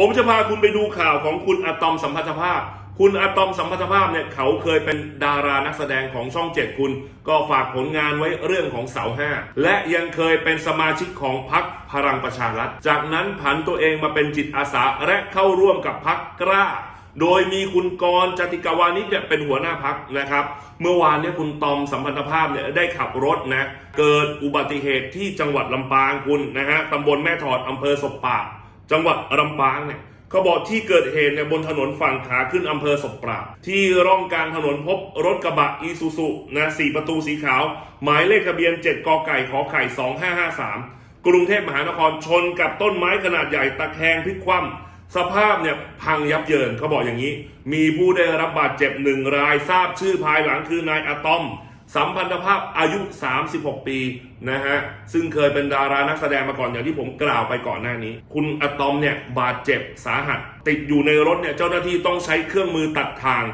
ผมจะพาคุณไปดูข่าวของคุณอะตอมสัมพันธภาพ คุณอะตอมสัมพันธภาพเนี่ยเขาเคยเป็นดารานักแสดงของช่องเจ็ดคุณ ก็ฝากผลงานไว้เรื่องของเสาห้าและยังเคยเป็นสมาชิกของพรรคพลังประชารัฐ จากนั้นผันตัวเองมาเป็นจิตอาสาและเข้าร่วมกับพรรคกล้า โดยมีคุณกรณ์จติกาวานิชเนี่ยเป็นหัวหน้าพักนะครับ เมื่อวานเนี่ยคุณตอมสัมพันธภาพเนี่ยได้ขับรถนะเกิดอุบัติเหตุที่จังหวัดลำปางคุณนะฮะตำบลแม่ถอดอำเภอศพปาบ จังหวัดลำปางเนี่ยเขาบอกที่เกิดเหตุเนี่ยบนถนนฝั่งขาขึ้นอำเภอศพปราบที่ร่องกลางถนนพบรถกระบะอีซูซุนะสี่ประตูสีขาว หมายเลขทะเบียน 7กไก่ขอไข่ 2553 กรุงเทพมหานครชนกับต้นไม้ขนาดใหญ่ตะแคงพลิกคว่ำสภาพเนี่ยพังยับเยินเขาบอกอย่างนี้ มีผู้ได้รับบาดเจ็บหนึ่งรายทราบชื่อภายหลังคือนายอะตอม สัมพันธภาพอายุ 36 ปีนะฮะ ซึ่งเคยเป็นดารานักแสดงมาก่อนอย่างที่ผมกล่าวไปก่อนหน้านี้ คุณอะตอมเนี่ยบาดเจ็บสาหัส ติดอยู่ในรถเนี่ยเจ้าหน้าที่ต้องใช้เครื่องมือตัดทาง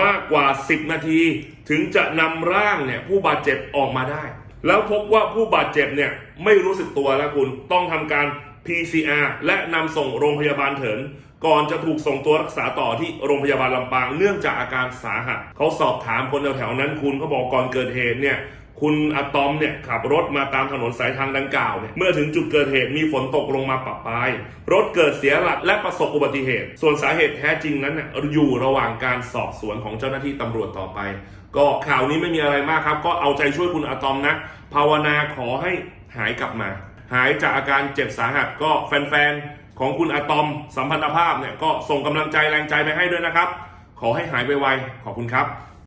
มากกว่า 10 นาที ถึงจะนำร่างเนี่ยผู้บาดเจ็บออกมาได้ แล้วพบว่าผู้บาดเจ็บเนี่ยไม่รู้สึกตัวแล้วคุณต้องทำการ PCR และนำส่งโรงพยาบาลเถิน ก่อนจะถูกส่งตัวรักษาต่อที่โรงพยาบาลลำปางเนื่องจากอาการสาหัสเขาสอบถามคนแถวๆนั้นคุณเขาบอกก่อนเกิดเหตุเนี่ยคุณอะตอมเนี่ยขับรถมาตามถนนสายทางดังกล่าวเนี่ยเมื่อถึงจุดเกิดเหตุมีฝนตกลงมาปะปาย รถเกิดเสียหลักและประสบอุบัติเหตุ ส่วนสาเหตุแท้จริงนั้นเนี่ยอยู่ระหว่างการสอบสวนของเจ้าหน้าที่ตำรวจต่อไป ก็ข่าวนี้ไม่มีอะไรมากครับ ก็เอาใจช่วยคุณอะตอมนะภาวนาขอให้หายกลับมา หายจากอาการเจ็บสาหัสก็แฟนๆ ของคุณอะตอมสัมพันธภาพเนี่ยก็ส่งกำลังใจแรงใจไปให้ด้วยนะครับ ขอให้หายไวๆขอบคุณครับ